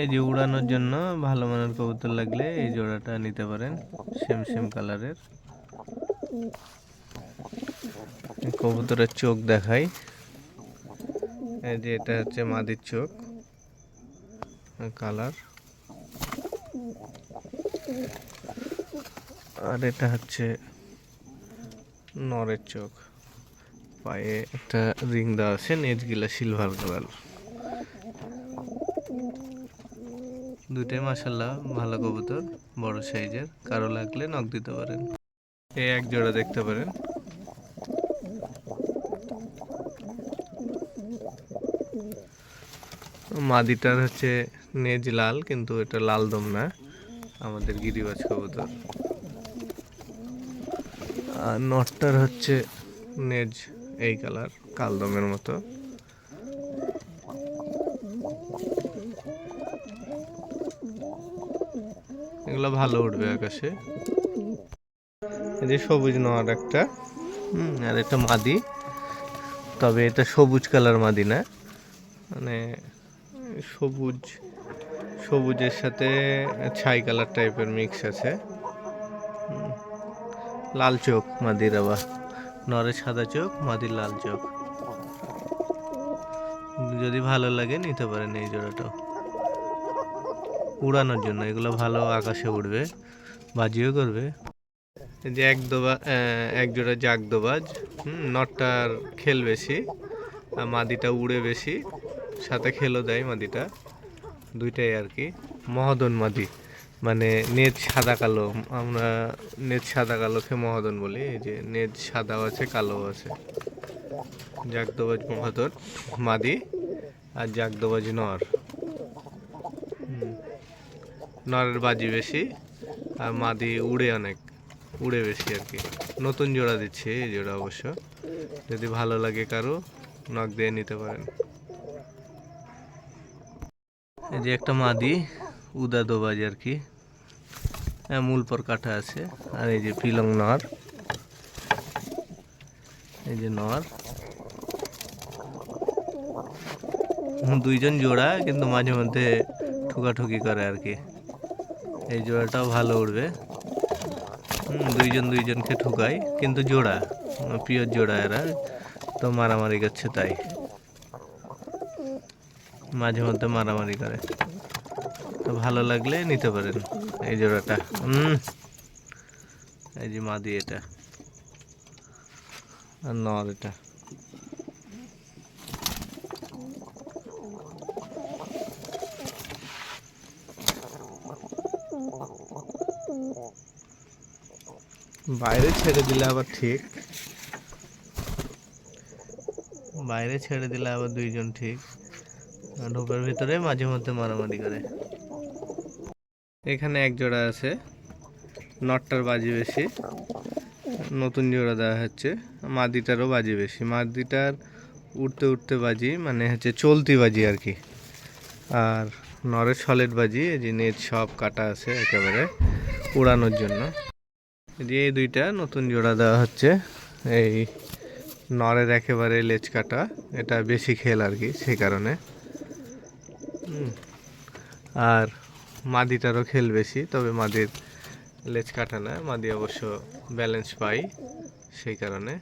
এই যে উড়ানোর জন্য ভালো মানের কবুতর লাগলে এই জোড়াটা নিতে পারেন, সেম সেম কালারের। কবুতরের চোখ দেখাই। এই যে এটা হচ্ছে মাদির চোখ কালার। আর এটা হচ্ছে নরের চোখ। পায়ে একটা রিং দেওয়া আছে, নেজগুলা সিলভার কালার। দুইটাই মাসাল্লাহ ভালো কবুতর, বড় সাইজের, কারও লাগলে নখ দিতে পারেন। এই এক জোড়া দেখতে পারেন। মাদিটার হচ্ছে নেজ লাল, কিন্তু এটা লাল দম না, আমাদের গিরিবাজ কবুতর। আর নটটার হচ্ছে নেজ এই কালার কালদমের মতো। এগুলো ভালো উঠবে আকাশে। এই যে সবুজ নোয়ার একটা আর একটা মাদি। তবে এটা সবুজ কালার মাদি না। মানে সবুজ, সবুজের সাথে ছাই কালার টাইপের মিক্স আছে। লাল চোখ মাদির আবার। নরে সাদা চোখ, মাদির লাল চোখ। যদি ভালো লাগে, নিতে পারেন এই জোড়াটাও। উড়ানোর জন্য, এগুলো ভালো আকাশে উড়বে, বাজিও করবে। যে এক দোবা এক জোড়া জাগ দোবাজ নটটার খেল বেশি, আর মাদিটা উড়ে বেশি, সাথে খেলও দেয় মাদিটা, দুইটাই আর কি। মহাদন মাদি মানে নেজ সাদা কালো, আমরা নেজ সাদা কালোকে মহাদন বলি, এই যে নেজ সাদাও আছে, কালোও আছে। জাগদোবাজ মহাদন মাদি আর জাগদোবাজ নর। নরের বাজি বেশি, আর মাদি উড়ে অনেক, উড়ে বেশি আর কি। নতুন জোড়া দিচ্ছি এই জোড়া অবশ্য। যদি ভালো লাগে কারও নখ দিয়ে নিতে পারেন। এই যে একটা মাদি উদা দোবাজ আর কি। হ্যাঁ মূল পর কাটা আছে, আর এই যে পিলং নর। এই যে নর। দুইজন জোড়া, কিন্তু মাঝে মধ্যে ঠুকাঠুকি করে আর কি। এই জোড়াটাও ভালো হুম, দুইজন দুইজনকে ঠুকায় কিন্তু জোড়া পিওর জোড়া এরা তো মারামারি করছে তাই। মাঝে মধ্যে মারামারি করে। তো ভালো লাগলে নিতে পারেন এই জোড়াটা। হুম এই যে মাদি এটা আর নর এটা। বাইরে ছেড়ে দিলে আবার ঠিক। বাইরে ছেড়ে দিলে আবার দুইজন ঠিক। ঢোকার ভিতরে মাঝে মধ্যে মারামারি করে। এখানে এক জোড়া আছে। নটটার বাজি বেশি। নতুন জোড়া দেওয়া হচ্ছে। মাদিটারও বাজি বেশি। মাদিটার উঠতে উঠতে বাজি মানে হচ্ছে চলতি বাজি আর কি। আর নরের সলেট বাজি, এই যে নেট সব কাটা আছে একেবারে উড়ানোর জন্য। যে এই দুইটা নতুন জোড়া দেওয়া হচ্ছে। এই নরের একেবারে লেজ কাটা, এটা বেশি খেল আর কি সেই কারণে। আর মাদিটারও খেল বেশি, তবে মাদির লেজ কাটা না, মাদি অবশ্য ব্যালেন্স পাই সেই কারণে।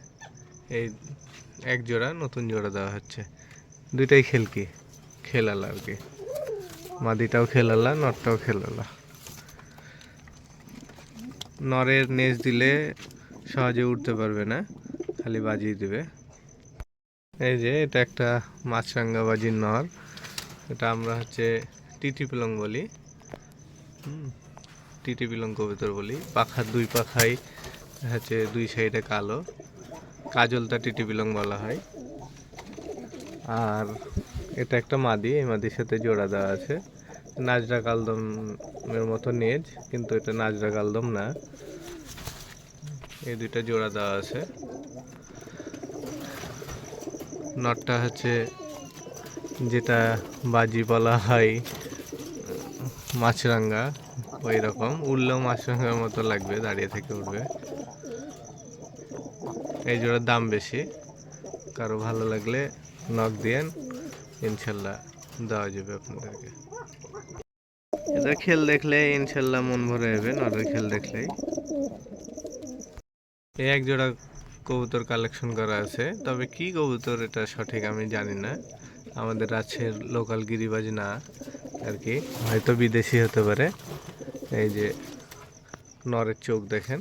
এই এক জোড়া, নতুন জোড়া দেওয়া হচ্ছে। দুইটাই খেল কি? খেলালা আর কি। মাদিটাও খেলালা, নটটাও খেলালা। নরের নেজ দিলে সহজে উঠতে পারবে না, খালি বাজিয়ে দেবে। এই যে, এটা একটা মাছরাঙ্গা বাজির নর। এটা আমরা হচ্ছে টিটি পিলং বলি। টিটি পিলং কবিতর বলি। পাখার দুই পাখাই হচ্ছে দুই সাইডে কালো। কাজলটা টিটি পিলং বলা হয়। আর এটা একটা মাদি, এই মাদির সাথে জোড়া দেওয়া আছে। নাজরা কালদমের মতো নেজ, কিন্তু এটা নাজরা কালদম না। এই দুইটা জোড়া দেওয়া আছে। নটটা হচ্ছে যেটা বাজি বলা হয়, মাছরাঙ্গা ওই রকম উঠলেও মাছরাঙ্গার মতো লাগবে, দাঁড়িয়ে থেকে উঠবে। এই জোড়ার দাম বেশি। কারও ভালো লাগলে নখ দিয়েন, ইনশাল্লাহ দেওয়া যাবে আপনাদেরকে। এটা খেল দেখলে ইনশাল্লাহ মন ভরে যাবে নরের খেল দেখলেই। এই এক জোড়া কবুতর কালেকশন করা আছে, তবে কি কবুতর এটা সঠিক আমি জানি না। আমাদের রাজশাহীর লোকাল গিরিবাজ না, আর কি। হয়তো বিদেশি হতে পারে। এই যে নরের চোখ দেখেন।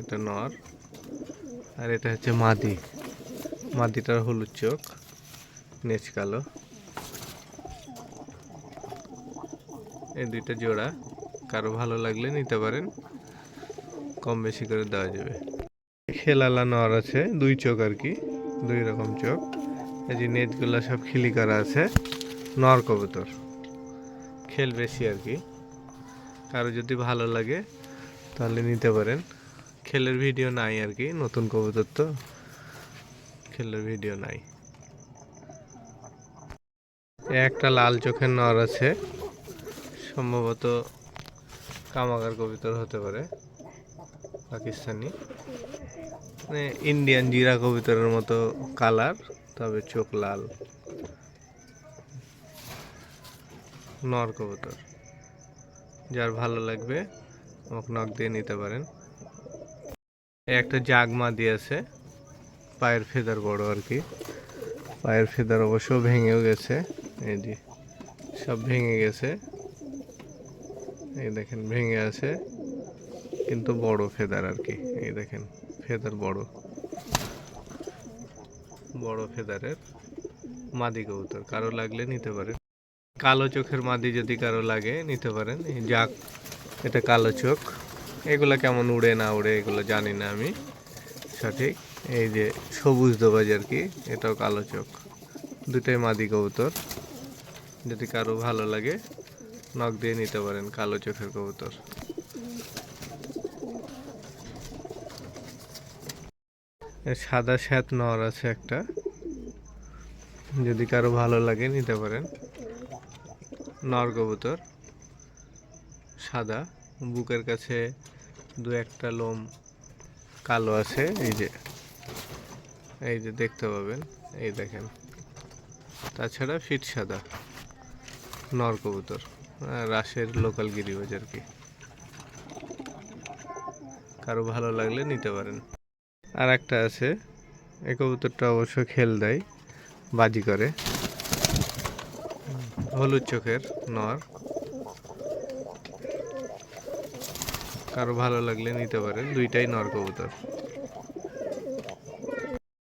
এটা নর, আর এটা হচ্ছে মাদি। মাদিটার হলুদ চোখ, নেচ কালো। এই দুইটা জোড়া কারও ভালো লাগলে নিতে পারেন, কম বেশি করে দেওয়া যাবে। খেলালা নর আছে, দুই চোখ আর কি, দুই রকম চোখ। এই যে নেটগুলো সব খিলি করা আছে, নর কবুতর। খেল বেশি আর কি। কারও যদি ভালো লাগে, তাহলে নিতে পারেন। খেলের ভিডিও নাই আর কি, নতুন কবুতর তো খেলের ভিডিও নাই। একটা লাল চোখের নর আছে সম্ভবত কামাগার কবিতর হতে পারে, পাকিস্তানি। মানে ইন্ডিয়ান জিরা কবিতরের মতো কালার তবে চোখ লাল। নর কবুতর। যার ভালো লাগবে, আমাকে নখ দিয়ে নিতে পারেন। একটা জাগমা দিয়েছে, পায়ের ফেদার বড় আর কি। পায়ের ফেদার অবশ্য ভেঙেও গেছে, এই যে সব ভেঙে গেছে। এই দেখেন, ভেঙে আছে। কিন্তু বড় ফেদার আর কি। এই দেখেন, ফেদার বড়। বড় ফেদারের মাদি কবুতর। কারও লাগলে নিতে পারেন। কালো চোখের মাদি যদি কারও লাগে, নিতে পারেন। যাক, এটা কালো চোখ। এগুলো কেমন উড়ে না উড়ে, এগুলো জানি না আমি। সঠিক। এই যে সবুজ দোবাজ আর কি, এটাও কালো চোখ। দুটাই মাদি কবুতর। যদি কারও ভালো লাগে নখ দিয়ে নিতে পারেন, কালো চোখের কবুতর। সাদা শ্যাত নর আছে একটা। যদি কারও ভালো লাগে নিতে পারেন। নর কবুতর, সাদা। বুকের কাছে দু একটা লোম কালো আছে, এই যে। এই যে দেখতে পাবেন, এই দেখেন। তাছাড়া ফিট সাদা নর কবুতর। রাশের লোকাল গিরিবাজ আর কি? কারও ভালো লাগলে নিতে পারেন। আর একটা আছে, এই কবুতরটা অবশ্য খেল দেয়, বাজি করে। হলুদ চোখের নর। কারও ভালো লাগলে নিতে পারেন, দুইটাই নর কবুতর।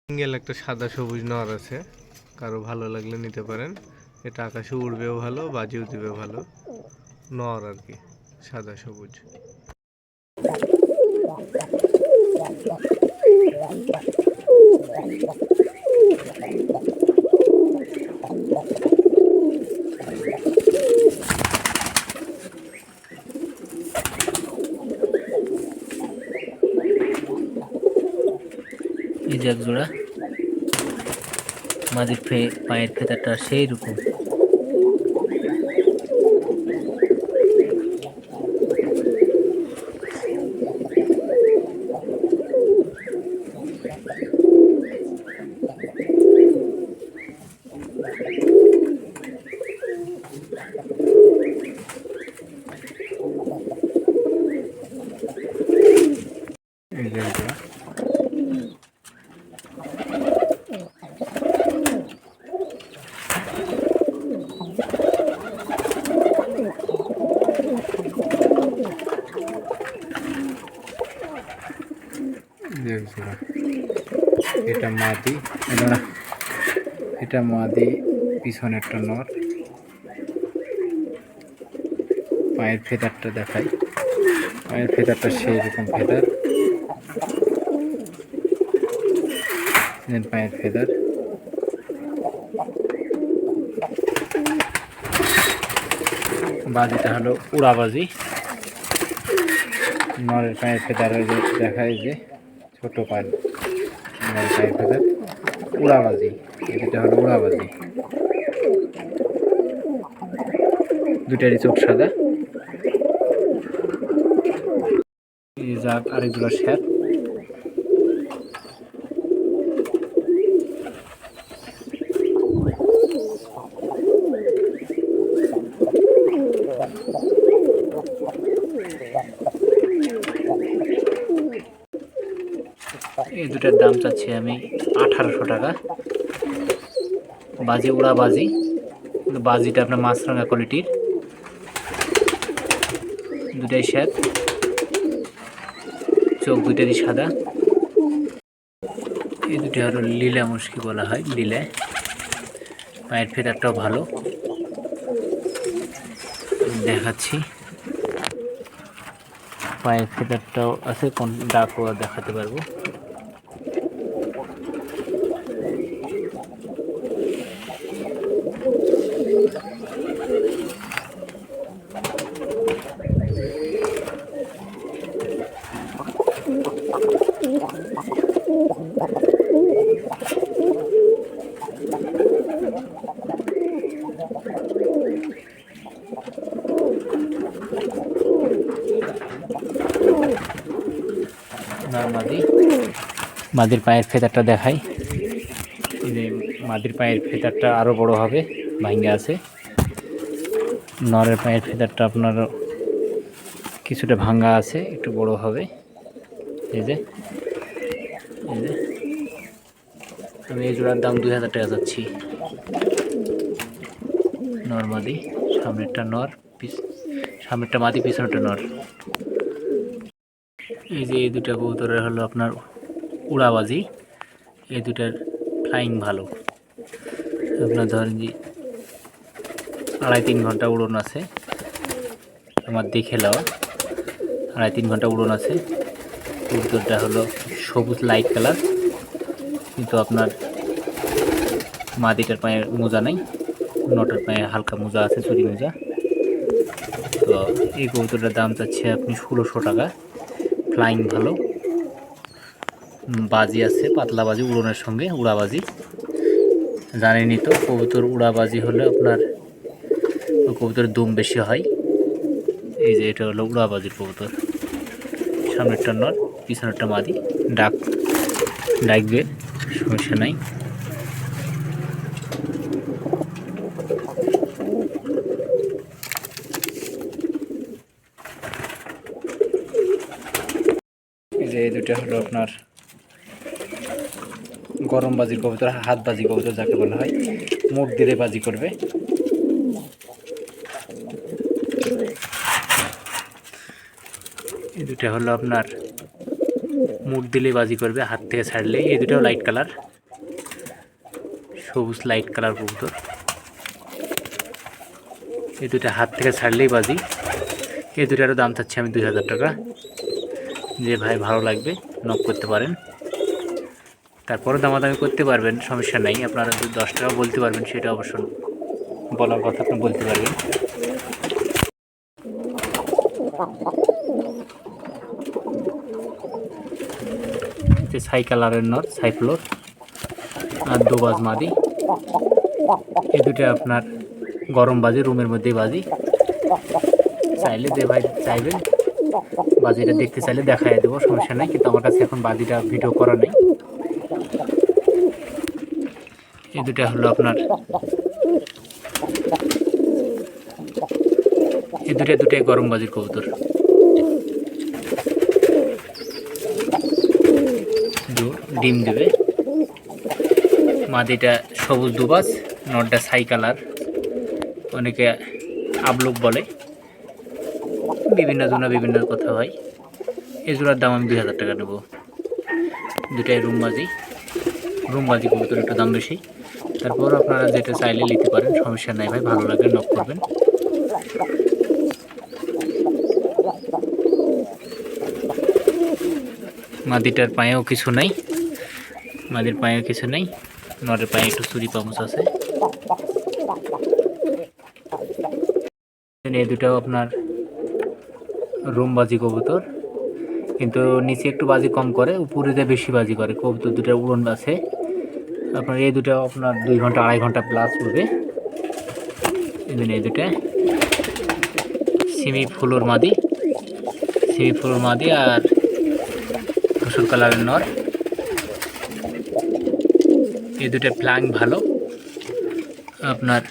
সিঙ্গেল একটা সাদা সবুজ নর আছে, কারও ভালো লাগলে নিতে পারেন। এটা আকাশে উড়বেও ভালো, বাজিও দিবে ভালো। নর আর কি, সাদা সবুজ। এই যে এক পায়ের ফেতাটা সেই রকম এই যে এইটা। এই যে এইটা। এটা মাদি এটা মাদি পিছনেরটা নর। পায়ের ফেদারটা দেখাই। পায়ের ফেদারটা সেই রকম ফেদার পায়ের ফেদার। বাজিটা হলো উড়াবাজি। নরের পায়ের ফেদার দেখায় যে ছোট পায়ের নরের পায়ের ফেদার উড়াবাজি এটা হলো উড়াবাজি। দুটারই চোখ সাদা। যাক আরেকগুলো শ্যাপ দুটার দাম চাচ্ছি আমি আঠারোশো টাকা। বাজি উড়া বাজি। বাজিটা আপনার মাছরাঙা কোয়ালিটির দুটাই শ্যাপ চোখ দুটারই সাদা। এই দুটি হলো লীলা মুশকি বলা হয় লীলা পায়ের ফেদারটাও ভালো। দেখাচ্ছি। পায়ের ফেদারটাও আছে, কোন ডাকও দেখাতে পারব নর মাদি মাদির পায়ের ফেদারটা দেখাই। মাদির পায়ের ফেদারটা আরও বড় হবে, ভাঙ্গে আছে। নরের পায়ের ফেদারটা আপনার কিছুটা ভাঙ্গা আছে, একটু বড় হবে। এই যে এই যে। আমি এই জোড়ার দাম দুই হাজার টাকা যাচ্ছি নর মাদি, সামনেরটা নর পিস সামনেরটা মাদি, পিছনেরটা নর। এই যে এই দুটা কবুতরের হলো আপনার উড়াবাজি, এই দুটার ফ্লাইং ভালো। আপনার ধরেন যে আড়াই তিন ঘণ্টা উড়ন আছে, আমার দেখে লওয়া আড়াই তিন ঘণ্টা উড়ন আছে কবুতরটা হলো সবুজ লাইট কালার কিন্তু আপনার মাদিটার পায়ে মোজা নেই, নটার পায়ে হালকা মোজা আছে, চুরি মোজা। তো এই কবুতরটার দাম চাচ্ছে আপনি ষোলোশো টাকা ফ্লাইং ভালো। বাজি আছে, পাতলা বাজি, উড়নের সঙ্গে উড়াবাজি জানেনই তো, কবুতর উড়াবাজি হলে আপনার কবুতরের দুম বেশি হয়। এই যে এটা হলো উড়াবাজির কবুতর। সামনেরটা নর পিছনেরটা মাদি। ডাক ডাকবে সমস্যা নাই। এই যে এই দুটো হলো আপনার গরম বাজির কবুতর, হাত বাজি কবুতর যাকে বলা হয়, মুখ দিলে বাজি করবে। এই দুটো হলো আপনার মুখ দিলে বাজি করবে, হাত থেকে ছাড়লে এই দুটো লাইট কালার সবুজ লাইট কালার কবুতর। এই দুটো হাত থেকে ছাড়লেই বাজি। এই দুটারও দাম চাচ্ছি আমি দুই হাজার টাকা। যে ভাই ভালো লাগবে নক করতে পারেন। তারপরে দামাদামি করতে পারবেন, সমস্যা নাই। আপনারা যদি দশ টাকা বলতে পারবেন, সেটা অবশ্য বলার কথা আপনি বলতে পারবেন। যে ছাই কালারের নর সাইফ্লোর আর দুবাজ মাদি। এই দুটো আপনার গরম বাজি, রুমের মধ্যেই বাজি। চাইলে যে ভাই চাইবেন, বাজিটা দেখতে চাইলে দেখাই দেবো, সমস্যা নাই। কিন্তু আমার কাছে এখন বাজিটা ভিডিও করা নেই এই দুটা হলো আপনার। এই দুটা দুটাই গরম বাজির কবুতর। ডিম দেবে। মাদিটা সবুজ দুবাস নটটা ছাই কালার। অনেকে আবলুক বলে। বিভিন্ন জনা বিভিন্ন কথা হয়। এই জোড়ার দাম আমি দুই হাজার টাকা নেব। দুটাই রুম বাজি। রুমবাজি রুমবাজি কবুতর একটু দাম বেশি। তারপর আপনারা যেটা চাইলে নিতে পারেন, সমস্যা নাই ভাই, ভালো লাগে নক করবেন। মাদিটার পায়েও কিছু নাই, মাদির পায়েও কিছু নেই নরের পায়ে একটু চুরি পামুচ আছে। এই দুটাও আপনার রুম বাজি কবুতর, কিন্তু নিচে একটু বাজি কম করে উপরেতে বেশি বাজি করে, কবুতর দুটো উড়ন আছে। আপনার এই দুটো আপনার দুই ঘণ্টা, আড়াই ঘণ্টা প্লাস এই জন্য এই দুটো। সিমি ফুলোর মাদি। সিমি ফুলোর মাদি আর ধূসর কালারের নর। এই দুটো ফ্ল্যাং ভালো। আপনার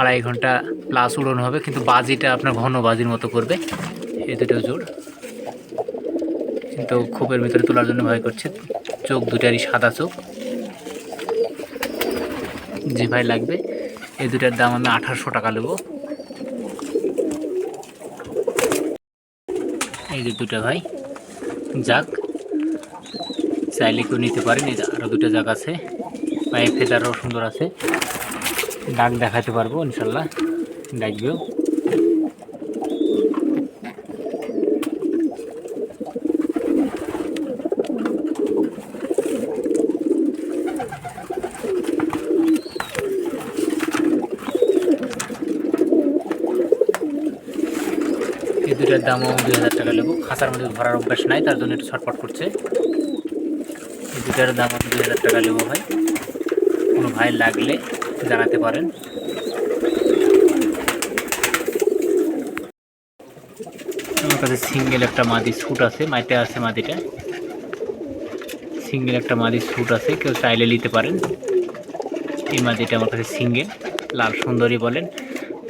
আড়াই ঘণ্টা প্লাস উড়ন হবে, কিন্তু বাজিটা আপনার ঘন বাজির মতো করবে। এই দুটো জোর কিন্তু খোপের ভিতরে তোলার জন্য ভয় করছে। চোখ দুটারই সাদা চোখ। যে ভাই, লাগবে। এই দুটার দাম আমি আঠারোশো টাকা নেব। এই যে দুটো ভাই, যাক। চাইলে কেউ নিতে পারেন, এই আরও দুটো জাগ আছে। পায়ে ফেদারও সুন্দর আছে। ডাক দেখাতে পারব, ইনশাল্লাহ। ডাকবেও এই দামও দুই হাজার টাকা নেব খাঁচার মধ্যে ভরার অভ্যাস নাই, তার জন্য একটু ছটফট করছে। এই দুটার দাম দুই হাজার টাকা নেব ভাই। কোনো ভাই লাগলে জানাতে পারেন। আমার কাছে সিঙ্গেল একটা মাদি স্যুট আছে, মাইতে আছে মাদিটা। সিঙ্গেল একটা মাদি স্যুট আছে, কেউ চাইলে নিতে পারেন। এই মাদিটা আমার কাছে সিঙ্গেল, লাল সুন্দরী বলেন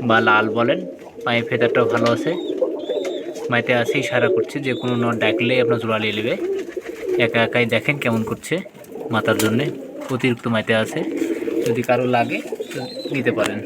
বা লাল বলেন। পায়ে ফেদারটাও ভালো আছে। মাইতে আছে ইশারা করছে যে কোনো নট ডাকলে আপনার জোড়া নিয়ে নেবে। একা একাই দেখেন কেমন করছে মাথার জন্যে। অতিরিক্ত মাইতে আছে যদি কারও লাগে নিতে পারেন।